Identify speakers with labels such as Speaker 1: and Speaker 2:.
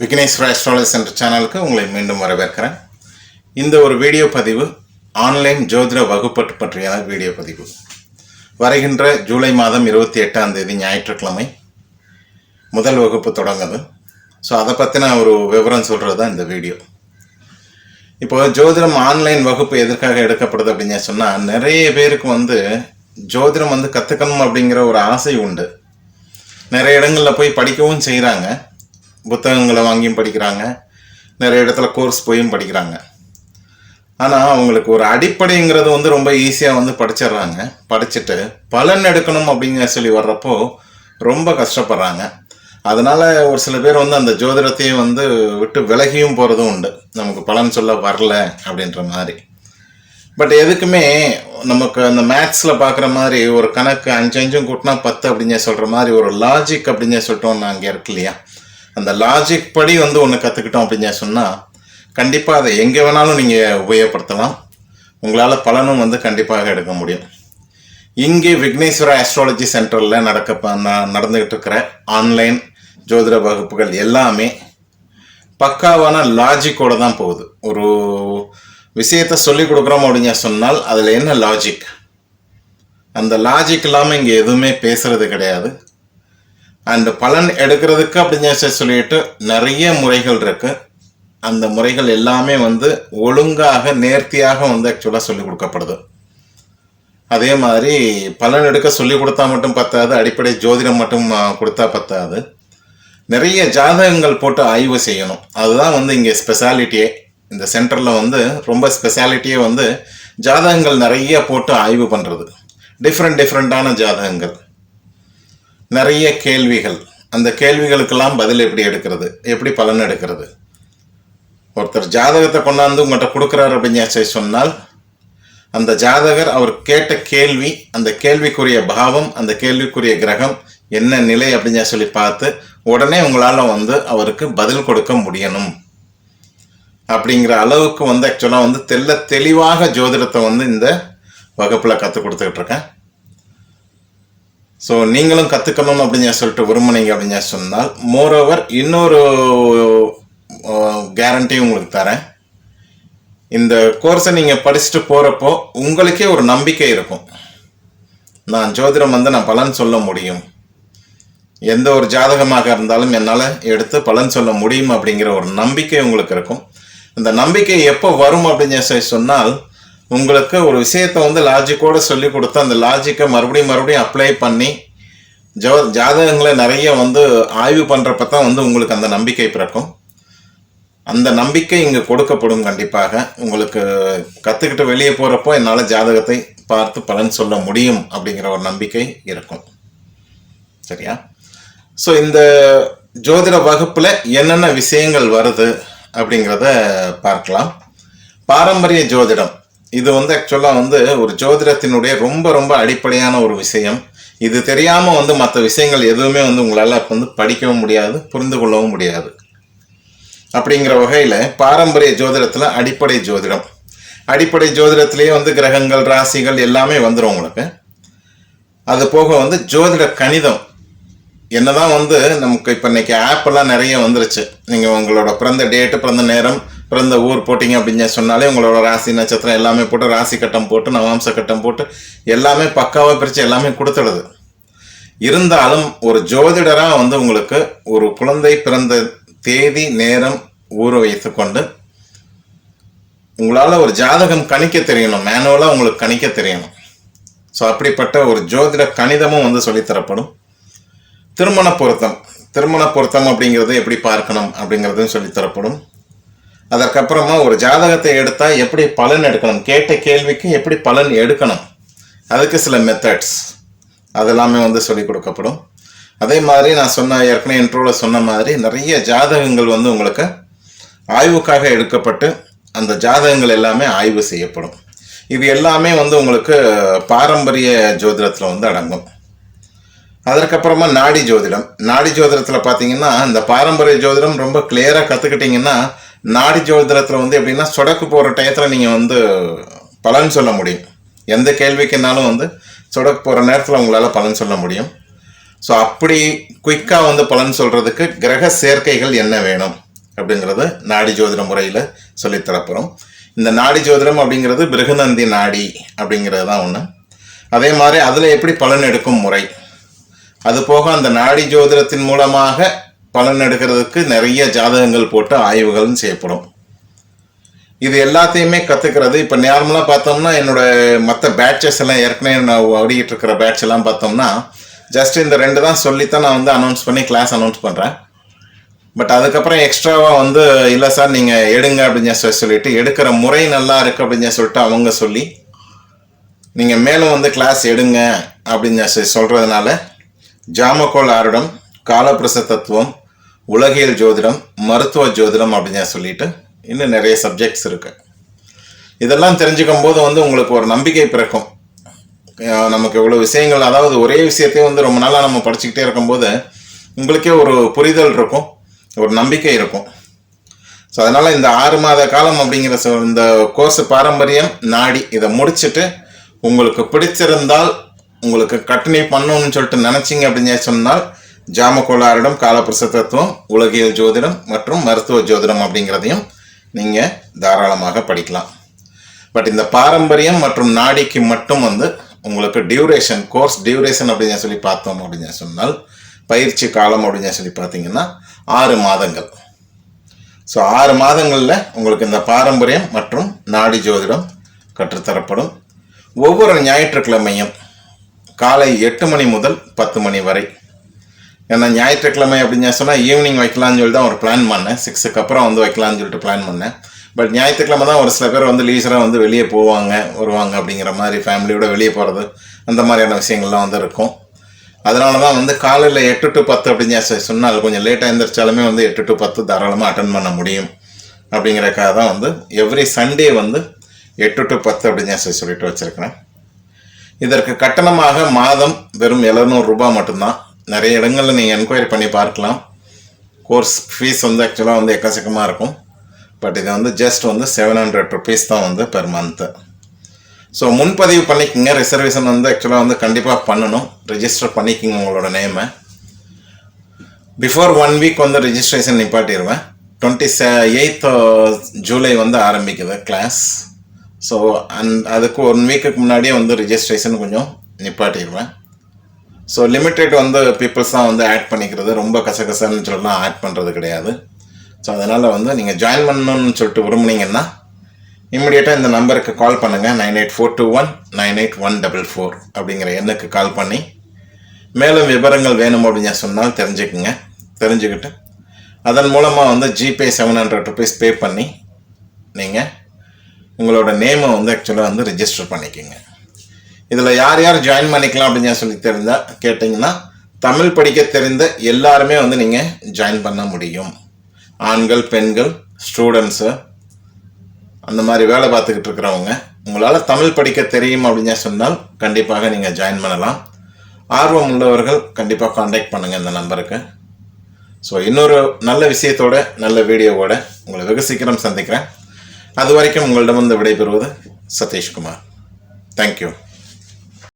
Speaker 1: Vigneshwara astrology centre சேனலுக்கு உங்களை மீண்டும் வரவேற்கிறேன். இந்த ஒரு வீடியோ பதிவு ஆன்லைன் ஜோதிட வகுப்பட்டு பற்றிய வீடியோ பதிவு. வருகின்ற ஜூலை மாதம் இருபத்தி எட்டாம் தேதி ஞாயிற்றுக்கிழமை முதல் வகுப்பு தொடங்குது. ஸோ அதை பற்றின ஒரு விவரம் சொல்கிறது தான் இந்த வீடியோ. இப்போ ஜோதிடம் ஆன்லைன் வகுப்பு எதற்காக எடுக்கப்படுது அப்படின்னு சொன்னால் நிறைய பேருக்கு வந்து ஜோதிடம் வந்து கற்றுக்கணும் அப்படிங்கிற ஒரு ஆசை உண்டு. நிறைய இடங்களில் போய் படிக்கவும் செய்கிறாங்க புத்தகங்களை வாங்கியும் படிக்கிறாங்க. நிறைய இடத்துல கோர்ஸ் போயும் படிக்கிறாங்க. ஆனால் அவங்களுக்கு ஒரு அடிப்படைங்கிறது வந்து ரொம்ப ஈஸியாக வந்து படிச்சிடுறாங்க. படிச்சுட்டு பலன் எடுக்கணும் அப்படிங்கிற சொல்லி வர்றப்போ ரொம்ப கஷ்டப்படுறாங்க. அதனால ஒரு சில பேர் வந்து அந்த ஜோதிடத்தையே வந்து விட்டு விலகியும் போகிறதும் உண்டு. நமக்கு பலன் சொல்ல வரல அப்படின்ற மாதிரி. பட் எதுக்குமே நமக்கு அந்த மேத்ஸில் பார்க்குற மாதிரி ஒரு கணக்கு அஞ்சு அஞ்சும் கூட்டினா பத்து அப்படின்னு சொல்கிற மாதிரி ஒரு லாஜிக் அப்படின்னு சொல்லிட்டோம் அங்கே இருக்கு இல்லையா? அந்த லாஜிக் படி வந்து ஒன்று கற்றுக்கிட்டோம் அப்படின்னு சொன்னால் கண்டிப்பாக அதை எங்கே வேணாலும் நீங்கள் உபயோகப்படுத்தலாம். உங்களால் பலனும் வந்து கண்டிப்பாக எடுக்க முடியும். இங்கே விக்னேஸ்வர ஆஸ்ட்ராலஜி சென்டரில் நடக்க நடந்துகிட்டு இருக்கிற ஆன்லைன் ஜோதிட வகுப்புகள் எல்லாமே பக்காவான லாஜிக்கோட தான் போகுது. ஒரு விஷயத்தை சொல்லி கொடுக்குறோம் அப்படின்னு சொன்னால் அதில் என்ன லாஜிக் அந்த லாஜிக் இல்லாமல் இங்கே எதுவுமே பேசுறது கிடையாது. அண்ட் பலன் எடுக்கிறதுக்கு அப்படின்னு சொல்லிட்டு நிறைய முறைகள் இருக்கு. அந்த முறைகள் எல்லாமே வந்து ஒழுங்காக நேர்த்தியாக வந்து ஆக்சுவலாக சொல்லி கொடுக்கப்படுது. அதே மாதிரி பலன் எடுக்க சொல்லி கொடுத்தா மட்டும் பத்தாது அடிப்படை ஜோதிடம் மட்டும் கொடுத்தா பத்தாது. நிறைய ஜாதகங்கள் போட்டு ஆய்வு செய்யணும். அதுதான் வந்து இங்கே ஸ்பெஷாலிட்டியே இந்த சென்டரில் வந்து ரொம்ப ஸ்பெஷாலிட்டியே வந்து ஜாதகங்கள் நிறைய போட்டு ஆய்வு பண்ணுறது டிஃப்ரெண்ட் டிஃப்ரெண்ட்டான ஜாதகங்கள். நிறைய கேள்விகள். அந்த கேள்விகளுக்கெல்லாம் பதில் எப்படி எடுக்கிறது? எப்படி பலன் எடுக்கிறது? ஒருத்தர் ஜாதகத்தை கொண்டாந்து உங்கள்கிட்ட கொடுக்குறாரு அப்படின்னு சொன்னால் அந்த ஜாதகர் அவர் கேட்ட கேள்வி அந்த கேள்விக்குரிய பாவம் அந்த கேள்விக்குரிய கிரகம் என்ன நிலை அப்படின்னு சொல்லி பார்த்து உடனே உங்களால் வந்து அவருக்கு பதில் கொடுக்க முடியணும். அப்படிங்கிற அளவுக்கு வந்து ஆக்சுவலாக வந்து தெல்ல தெளிவாக ஜோதிடத்தை வந்து இந்த வகுப்பில் கற்றுக் கொடுத்துக்கிட்டு இருக்கேன். ஸோ நீங்களும் கற்றுக்கணும் அப்படின்னு சொல்லிட்டு விரும்புனீங்க அப்படின்னு சொன்னால் மோரோவர் இன்னொரு கேரண்டி உங்களுக்கு தரேன். இந்த கோர்ஸை நீங்கள் படிச்சுட்டு போகிறப்போ உங்களுக்கே ஒரு நம்பிக்கை இருக்கும். நான் ஜோதிடம் வந்து நான் பலன் சொல்ல முடியும். எந்த ஒரு ஜாதகமாக இருந்தாலும் என்னால் எடுத்து பலன் சொல்ல முடியும் அப்படிங்கிற ஒரு நம்பிக்கை உங்களுக்கு இருக்கும். இந்த நம்பிக்கை எப்போ வரும் அப்படின்னு சொல்லி சொன்னால் உங்களுக்கு ஒரு விஷயத்தை வந்து லாஜிக்கோடு சொல்லி கொடுத்து அந்த லாஜிக்கை மறுபடியும் மறுபடியும் அப்ளை பண்ணி ஜோ ஜாதகங்களை நிறைய வந்து ஆய்வு பண்ணுறப்ப தான் வந்து உங்களுக்கு அந்த நம்பிக்கை பிறக்கும். அந்த நம்பிக்கை இங்கே கொடுக்கப்படும் கண்டிப்பாக. உங்களுக்கு கற்றுக்கிட்டு வெளியே போகிறப்போ என்னால் ஜாதகத்தை பார்த்து பலன் சொல்ல முடியும் அப்படிங்கிற ஒரு நம்பிக்கை இருக்கும். சரியா? ஸோ இந்த ஜோதிட வகுப்பில் என்னென்ன விஷயங்கள் வருது அப்படிங்கிறத பார்க்கலாம். பாரம்பரிய ஜோதிடம். இது வந்து ஆக்சுவலாக வந்து ஒரு ஜோதிடத்தினுடைய ரொம்ப ரொம்ப அடிப்படையான ஒரு விஷயம். இது தெரியாமல் வந்து மற்ற விஷயங்கள் எதுவுமே வந்து உங்களால் வந்து படிக்கவும் முடியாது புரிந்து கொள்ளவும் முடியாது. அப்படிங்கிற வகையில் பாரம்பரிய ஜோதிடத்தில் அடிப்படை ஜோதிடம். அடிப்படை ஜோதிடத்திலேயே வந்து கிரகங்கள் ராசிகள் எல்லாமே வந்துடும் உங்களுக்கு. அது போக வந்து ஜோதிட கணிதம். என்னதான் வந்து நமக்கு இப்போ இன்றைக்கி ஆப்பெல்லாம் நிறைய வந்துருச்சு. நீங்கள் உங்களோட பிறந்த டேட்டு பிறந்த நேரம் பிறந்த ஊர் போட்டிங்க அப்படின்னு சொன்னாலே உங்களோட ராசி நட்சத்திரம் எல்லாமே போட்டு ராசி கட்டம் போட்டு நவாம்ச கட்டம் போட்டு எல்லாமே பக்காவாக பிரித்து எல்லாமே கொடுத்துடுது. இருந்தாலும் ஒரு ஜோதிடராக வந்து உங்களுக்கு ஒரு குழந்தை பிறந்த தேதி நேரம் ஊற வைத்துக்கொண்டு உங்களால் ஒரு ஜாதகம் கணிக்க தெரியணும். மேனுவலாக உங்களுக்கு கணிக்க தெரியணும். ஸோ அப்படிப்பட்ட ஒரு ஜோதிட கணிதமும் வந்து சொல்லித்தரப்படும். திருமண பொருத்தம். திருமண பொருத்தம் அப்படிங்கிறது எப்படி பார்க்கணும் அப்படிங்கிறதும் சொல்லித்தரப்படும். அதற்கப்புறமா ஒரு ஜாதகத்தை எடுத்தால் எப்படி பலன் எடுக்கணும்? கேட்ட கேள்விக்கு எப்படி பலன் எடுக்கணும்? அதுக்கு சில மெத்தட்ஸ் அதெல்லாமே வந்து சொல்லிக் கொடுக்கப்படும். அதே மாதிரி நான் சொன்ன ஏற்கனவே இன்ட்ரோவில் சொன்ன மாதிரி நிறைய ஜாதகங்கள் வந்து உங்களுக்கு ஆய்வுக்காக எடுக்கப்பட்டு அந்த ஜாதகங்கள் எல்லாமே ஆய்வு செய்யப்படும். இது எல்லாமே வந்து உங்களுக்கு பாரம்பரிய ஜோதிடத்தில் வந்து அடங்கும். அதற்கப்புறமா நாடி ஜோதிடம். நாடி ஜோதிடத்தில் பார்த்தீங்கன்னா இந்த பாரம்பரிய ஜோதிடம் ரொம்ப கிளியராக கற்றுக்கிட்டிங்கன்னா நாடி ஜோதிடத்தில் வந்து எப்படின்னா சொடக்கு போகிற டயத்தில் நீங்கள் வந்து பலன் சொல்ல முடியும். எந்த கேள்விக்குனாலும் வந்து சொடக்கு போகிற நேரத்தில் உங்களால் பலன் சொல்ல முடியும். ஸோ அப்படி குயிக்காக வந்து பலன் சொல்கிறதுக்கு கிரக சேர்க்கைகள் என்ன வேணும் அப்படிங்கிறது நாடி ஜோதிட முறையில் சொல்லித்தரப்புறோம் இந்த நாடி ஜோதிடம் அப்படிங்கிறது பிருகுநந்தி நாடி அப்படிங்கிறது தான் ஒன்று அதே மாதிரி அதில் எப்படி பலன் எடுக்கும் முறை? அது போக அந்த நாடி ஜோதிடத்தின் மூலமாக பலன் எடுக்கிறதுக்கு நிறைய ஜாதகங்கள் போட்டு ஆய்வுகளும் செய்யப்படும். இது எல்லாத்தையுமே கற்றுக்கிறது இப்போ நார்மலாக பார்த்தோம்னா என்னோட மற்ற பேட்சஸ் எல்லாம் ஏற்கனவே நான் ஓடிக்கிட்டு இருக்கிற பேட்ச் எல்லாம் பார்த்தோம்னா ஜஸ்ட் இந்த ரெண்டு தான் சொல்லித்தான் நான் வந்து அனௌன்ஸ் பண்ணி கிளாஸ் அனௌன்ஸ் பண்ணுறேன் பட் அதுக்கப்புறம் எக்ஸ்ட்ராவாக வந்து இல்லை சார் நீங்கள் எடுங்க அப்படின்னு சொல்லி சொல்லிட்டு எடுக்கிற முறை நல்லா இருக்குது அப்படின்னு சொல்லிட்டு அவங்க சொல்லி நீங்கள் மேலும் வந்து கிளாஸ் எடுங்க அப்படின்னு சொல்லி சொல்கிறதுனால ஜாமக்கோள் ஆருடம் காலப்பிரச தத்துவம் உலகியல் ஜோதிடம் மருத்துவ ஜோதிடம் அப்படின்னு சொல்லிட்டு இன்னும் நிறைய சப்ஜெக்ட்ஸ் இருக்குது இதெல்லாம் தெரிஞ்சுக்கும் போது வந்து உங்களுக்கு ஒரு நம்பிக்கை பிறக்கும். நமக்கு இவ்வளோ விஷயங்கள் அதாவது ஒரே விஷயத்தையும் வந்து ரொம்ப நாளாக நம்ம படிச்சுக்கிட்டே இருக்கும்போது உங்களுக்கே ஒரு புரிதல் இருக்கும் ஒரு நம்பிக்கை இருக்கும். ஸோ அதனால் இந்த ஆறு மாத காலம் அப்படிங்கிற சொ- இந்த கோர்ஸ் பாரம்பரியம் நாடி இதை முடிச்சுட்டு உங்களுக்கு பிடிச்சிருந்தால் உங்களுக்கு கண்டினியூ பண்ணணும்னு சொல்லிட்டு நினச்சிங்க அப்படின்னு சொன்னால் ஜாமக்கோளாரிடம் காலப்பிரச தத்துவம் உலகியல் ஜோதிடம் மற்றும் மருத்துவ ஜோதிடம் அப்படிங்கிறதையும் நீங்கள் தாராளமாக படிக்கலாம். பட் இந்த பாரம்பரியம் மற்றும் நாடிக்கு மட்டும் வந்து உங்களுக்கு டியூரேஷன் கோர்ஸ் டியூரேஷன் அப்படின்னு சொல்லி பார்த்தோம் அப்படின்னு சொன்னால் பயிற்சி காலம் அப்படின்னு சொல்லி பார்த்தீங்கன்னா ஆறு மாதங்கள். ஸோ ஆறு மாதங்களில் உங்களுக்கு இந்த பாரம்பரியம் மற்றும் நாடி ஜோதிடம் கற்றுத்தரப்படும். ஒவ்வொரு ஞாயிற்றுக்கிழமையும் காலை எட்டு மணி முதல் பத்து மணி வரை. ஏன்னா ஞாயிற்றுக்கிழமை அப்படின்னு சொன்னால் ஈவினிங் வைக்கலாம்னு சொல்லி தான் ஒரு பிளான் பண்ணேன். சிக்ஸுக்கு அப்புறம் வந்து வைக்கலாம்னு சொல்லிட்டு பிளான் பண்ணேன். பட் ஞாயிற்றுக்கிழமை தான் ஒரு சில பேர் வந்து லீசராக வந்து வெளியே போவாங்க வருவாங்க அப்படிங்கிற மாதிரி ஃபேமிலியோட வெளியே போகிறது அந்த மாதிரியான விஷயங்கள்லாம் வந்து இருக்கும். அதனால தான் வந்து காலையில் எட்டு டு பத்து அப்படின்னு சொன்னால் கொஞ்சம் லேட்டாக எழுந்திரிச்சாலுமே வந்து எட்டு டு பத்து தாராளமாக அட்டன் பண்ண முடியும். அப்படிங்கிறக்காக தான் வந்து எவ்ரி சண்டே வந்து எட்டு டு பத்து அப்படின்னு சொல்லி சொல்லிட்டு வச்சுருக்கிறேன். இதற்கு கட்டணமாக மாதம் வெறும் 700 ரூபாய் மட்டும்தான். நிறைய இடங்களில் நீங்கள் என்கொயரி பண்ணி பார்க்கலாம். கோர்ஸ் ஃபீஸ் வந்து ஆக்சுவலாக வந்து எக்கச்சக்கமாக இருக்கும். பட் இது வந்து ஜஸ்ட் வந்து செவன் ஹண்ட்ரட் ருபீஸ் தான் வந்து பெர் மந்த்து ஸோ முன்பதிவு பண்ணிக்கோங்க. ரிசர்வேஷன் வந்து ஆக்சுவலாக வந்து கண்டிப்பாக பண்ணணும். ரிஜிஸ்டர் பண்ணிக்கோங்க உங்களோட நேமை பிஃபோர் ஒன் வீக் வந்து ரிஜிஸ்ட்ரேஷன் நிப்பாட்டிடுவேன் டுவெண்ட்டி எயித் ஜூலை வந்து ஆரம்பிக்குது கிளாஸ் ஸோ அந் அதுக்கு ஒன் வீக்குக்கு முன்னாடியே வந்து ரிஜிஸ்ட்ரேஷன் கொஞ்சம் நிப்பாட்டிடுவேன் ஸோ லிமிட்டெட் வந்து பீப்புள்ஸ் தான் வந்து ஆட் பண்ணிக்கிறது. ரொம்ப கசகசன்னு சொல்லலாம் ஆட் பண்ணுறது கிடையாது. ஸோ அதனால் வந்து நீங்கள் ஜாயின் பண்ணணும்னு சொல்லிட்டு விரும்புனீங்கன்னா இம்மிடியேட்டாக இந்த நம்பருக்கு கால் பண்ணுங்கள் nine eight four two one nine eight one double four அப்படிங்கிற எண்ணுக்கு கால் பண்ணி மேலும் விவரங்கள் வேணும் அப்படின்னு சொன்னால் தெரிஞ்சுக்குங்க. தெரிஞ்சுக்கிட்டு அதன் மூலமாக வந்து GPay seven hundred rupees pay பண்ணி நீங்கள் உங்களோட நேமை வந்து ஆக்சுவலாக வந்து ரிஜிஸ்டர் பண்ணிக்கோங்க. இதில் யார் யார் ஜாயின் பண்ணிக்கலாம் அப்படின்னு சொல்லி தெரிந்தால் கேட்டிங்கன்னா தமிழ் படிக்க தெரிந்த எல்லாருமே வந்து நீங்கள் ஜாயின் பண்ண முடியும். ஆண்கள் பெண்கள் ஸ்டூடெண்ட்ஸு அந்த மாதிரி வேலை பார்த்துக்கிட்டு இருக்கிறவங்க உங்களால் தமிழ் படிக்க தெரியும் அப்படின்னு சொன்னால் கண்டிப்பாக நீங்கள் ஜாயின் பண்ணலாம். ஆர்வம் உள்ளவர்கள் கண்டிப்பாக காண்டாக்ட் பண்ணுங்கள் இந்த நம்பருக்கு. ஸோ இன்னொரு நல்ல விஷயத்தோட நல்ல வீடியோவோட உங்களை வெகு சீக்கிரம் சந்திக்கிறேன். அது வரைக்கும் உங்களிடம் வந்து விடைபெறுவது சதீஷ்குமார். தேங்க்யூ